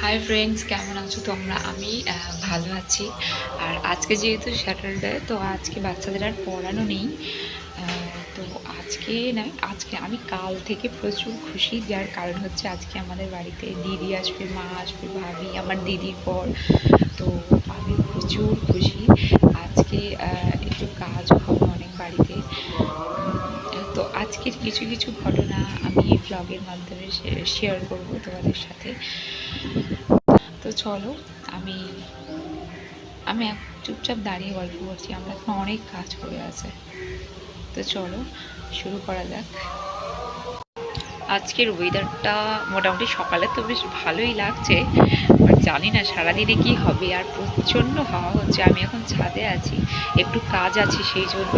Hi friends কেমন আছো তোমরা? আমি ভালো আছি। আর আজকে যেহেতু স্যাটারডে তো আজকে বাচ্চাদের আর পড়ানো নেই। তো আজকে না, আজকে আমি কাল থেকে প্রচুর খুশি। যার কারণ হচ্ছে আজকে আমাদের বাড়িতে দিদি আসবে, মা আসবে, ভাবি, আমার দিদির পর তো আমি প্রচুর খুশি। আজকে একটু কাজ হবে অনেক বাড়িতে। আজকের কিছু কিছু ঘটনা আমি এই ব্লগের মাধ্যমে শেয়ার করব তোমাদের সাথে। তো চলো, আমি আমি এক, চুপচাপ দাঁড়িয়ে গল্প করছি। আমরা এখন অনেক কাজ করে আছে। তো চলো, শুরু করা যাক। আজকের ওয়েদারটা মোটামুটি সকালে তো বেশ ভালোই লাগছে বাট জানি না সারাদিনে কি হবে আর প্রচণ্ড হাওয়া হচ্ছে। আমি এখন ছাদে আছি, একটু কাজ আছে সেই জন্য।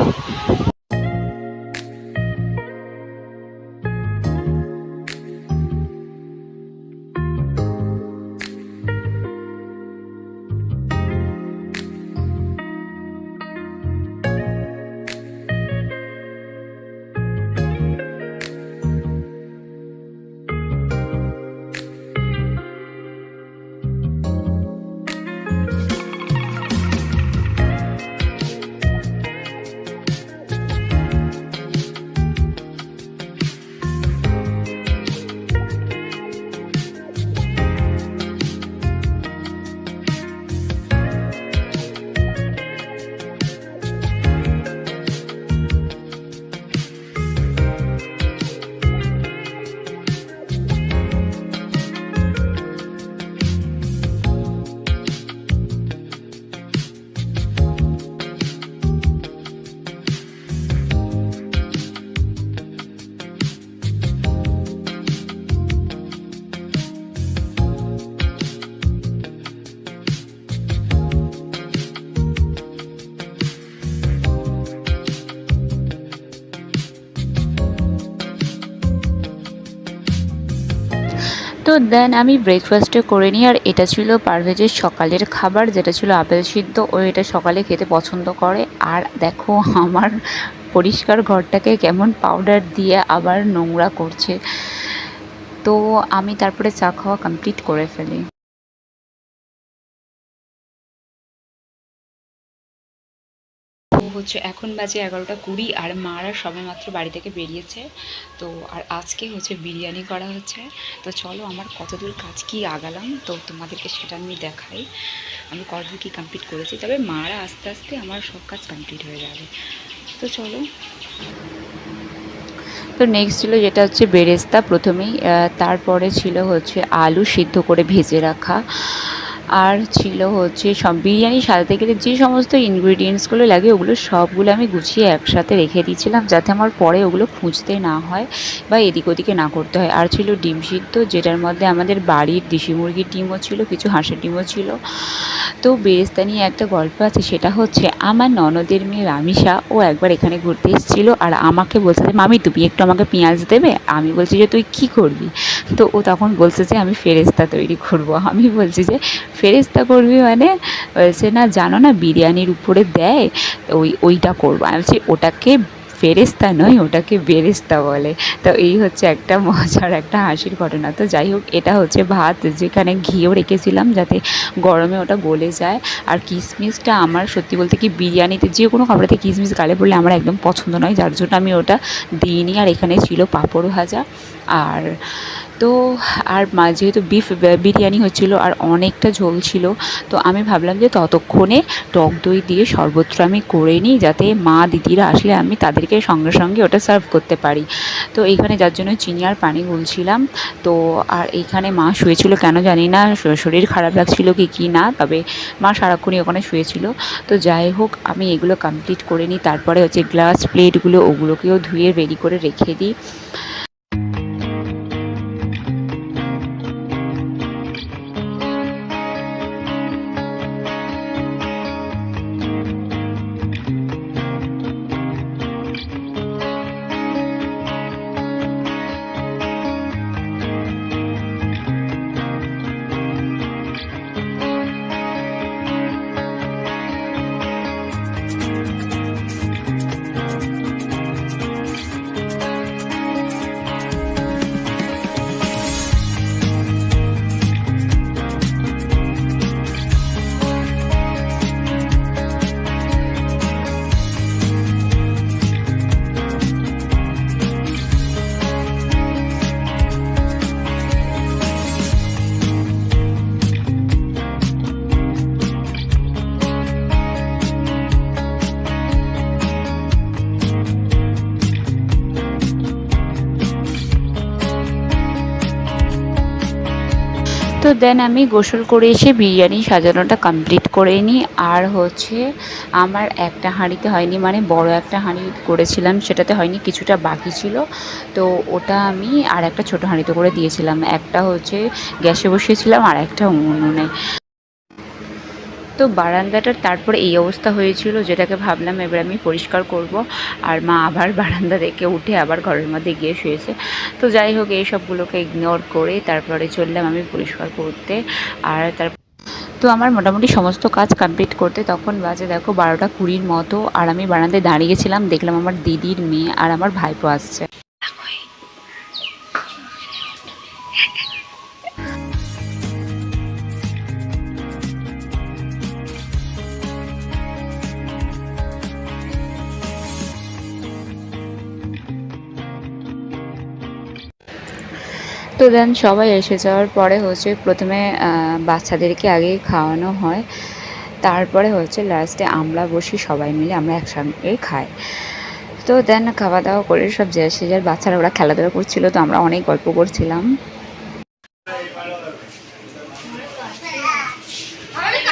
তো দেন আমি ব্রেকফাস্টে করে নিই। আর এটা ছিল পারভেজের সকালের খাবার, যেটা ছিল আপেল সিদ্ধ। ও এটা সকালে খেতে পছন্দ করে। আর দেখো, আমার পরিষ্কার ঘরটাকে কেমন পাউডার দিয়ে আবার নোংরা করছে। তো আমি তারপরে চা খাওয়া কমপ্লিট করে ফেলি। হচ্ছে এখন বাজে এগারোটা কুড়ি আর মারা সবে মাত্র বাড়ি থেকে বেরিয়েছে। তো আর আজকে হচ্ছে বিরিয়ানি করা হচ্ছে। তো চলো আমার কতদূর কাজ কি আগালাম, তো তোমাদেরকে সেটা আমি দেখাই। আমি কতদূর কী কমপ্লিট করেছি, তবে মারা আস্তে আস্তে আমার সব কাজ কমপ্লিট হয়ে যাবে। তো চলো। তো নেক্সট ছিল যেটা হচ্ছে বেরেস্তা প্রথমেই তারপরে ছিল হচ্ছে আলু সিদ্ধ করে ভেজে রাখা। আর ছিল হচ্ছে সব বিরিয়ানি সাজাতে গেলে যে সমস্ত ইনগ্রিডিয়েন্টসগুলো লাগে, ওগুলো সবগুলো আমি গুছিয়ে একসাথে রেখে দিয়েছিলাম যাতে আমার পরে ওগুলো খুঁজতে না হয় বা এদিক ওদিকে না করতে হয়। আর ছিল ডিম সিদ্ধ, যেটার মধ্যে আমাদের বাড়ির দেশি মুরগির ডিমও ছিল, কিছু হাঁসের ডিমও ছিল। তো বেরেস্তা নিয়ে একটা গল্প আছে, সেটা হচ্ছে আমার ননদের মেয়ে রামিসা ও একবার এখানে ঘুরতে এসেছিল আর আমাকে বলছে মামি, তুমি একটু আমাকে পেঁয়াজ দেবে? আমি বলছি যে, তুই কী করবি? তো ও তখন বলছে যে, আমি ফেরেস্তা তৈরি করব। আমি বলছি যে ফেরেস্তা করবি মানে? বলছে, না, জানো না, বিরিয়ানির উপরে দেয়, ওই, ওইটা করব। আমি বলছি, ওটাকে ফেরেস্তা নয়, ওটাকে বেরেস্তা বলে। তো এই হচ্ছে একটা মজার, একটা হাসির ঘটনা। তো যাই হোক, এটা হচ্ছে ভাত, যেখানে ঘিও রেখেছিলাম যাতে গরমে ওটা গলে যায়। আর কিশমিশটা আমার সত্যি বলতে কি, বিরিয়ানিতে যে কোনো খাবারেতে কিশমিশ গালে পড়লে আমার একদম পছন্দ নয়। যার জন্য আমি ওটা দিইনি। আর এখানে ছিল পাঁপড় ভাজা। আর তো আর মা, যেহেতু বিফ বিরিয়ানি হচ্ছিল আর অনেকটা ঝোল ছিল, তো আমি ভাবলাম যে ততক্ষণে টক দই দিয়ে সর্বত্র আমি করে নিই যাতে মা, দিদিরা আসলে আমি তাদেরকে সঙ্গে সঙ্গে ওটা সার্ভ করতে পারি। তো এইখানে যার জন্য চিনি আর পানি গুলছিলাম। তো আর এইখানে মা শুয়েছিল কেন জানি না শরীর খারাপ লাগছিল কি কি না, তবে মা সারাক্ষণই ওখানে শুয়েছিল। তো যাই হোক, আমি এগুলো কমপ্লিট করে নিই, তারপরে হচ্ছে গ্লাস প্লেটগুলো ওগুলোকেও ধুয়ে রেডি করে রেখে দিই। তো দেন আমি গোসল করে এসে বিরিয়ানি সাজানোটা কমপ্লিট করে নিই। আর হচ্ছে আমার একটা হাঁড়িতে হয়নি মানে বড় একটা হাঁড়ি করেছিলাম, সেটাতে হয়নি, কিছুটা বাকি ছিল। তো ওটা আমি আর একটা ছোটো হাঁড়িতে করে দিয়েছিলাম। একটা হচ্ছে গ্যাসে বসিয়েছিলাম আর একটা উনুনে। তো বারান্দাটার তারপরে এই অবস্থা হয়েছিল, যেটাকে ভাবলাম এবার আমি পরিষ্কার করব। আর মা আবার বারান্দা থেকে উঠে আবার ঘরের মধ্যে গিয়ে শুয়েছে। তো যাই হোক, এই সবগুলোকে ইগনোর করে তারপরে চললাম আমি পরিষ্কার করতে। আর তার তো আমার মোটামুটি সমস্ত কাজ কমপ্লিট করতে তখন বাজে দেখো বারোটা কুড়ির মতো। আর আমি বারান্দায় দাঁড়িয়েছিলাম দেখলাম আমার দিদির মেয়ে আর আমার ভাইপো আসছে। তো দেন সবাই এসে যাওয়ার পরে হচ্ছে প্রথমে বাচ্চাদেরকে আগে খাওয়ানো হয়। তারপরে হচ্ছে লাস্টে আমরা বসি সবাই মিলে, আমরা একসঙ্গে খাই। তো দেন খাওয়া দাওয়া করে সব যে সে যার বাচ্চারা ওরা খেলাধুলা করছিল, তো আমরা অনেক গল্প করছিলাম। আমাদের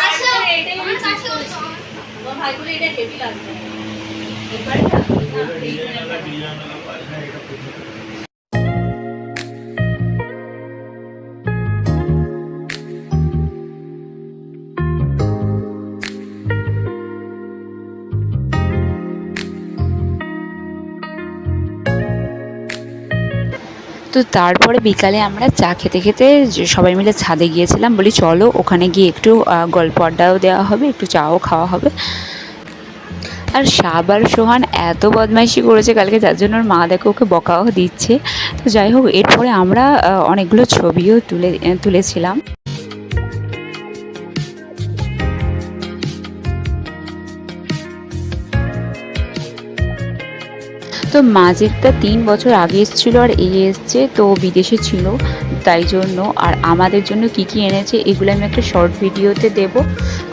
তারপরে বিকালে আমরা চা খেতে খেতে সবাই মিলে ছাদে গিয়েছিলাম বলি, চলো ওখানে গিয়ে একটু গল্প আড্ডাও দেওয়া হবে, একটু চাও খাওয়া হবে। আর সাবার সোহান এত বদমাইশি করেছে কালকে, যার জন্য ওর মা দেখে ওকে বকাও দিচ্ছে। তো যাই হোক, এরপরে আমরা অনেকগুলো ছবিও তুলে তুলেছিলাম। তো মাজেদটা তিন বছর আগে এসেছিল আর এই এসছে, তো বিদেশে ছিল। তাই জন্য আর আমাদের জন্য কি কি এনেছে, এগুলো আমি একটা শর্ট ভিডিওতে দেব।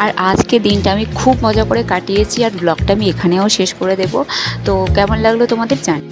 আর আজকে দিনটা আমি খুব মজা করে কাটিয়েছি আর ব্লগটা আমি এখানেও শেষ করে দেব। তো কেমন লাগল তোমাদের জানি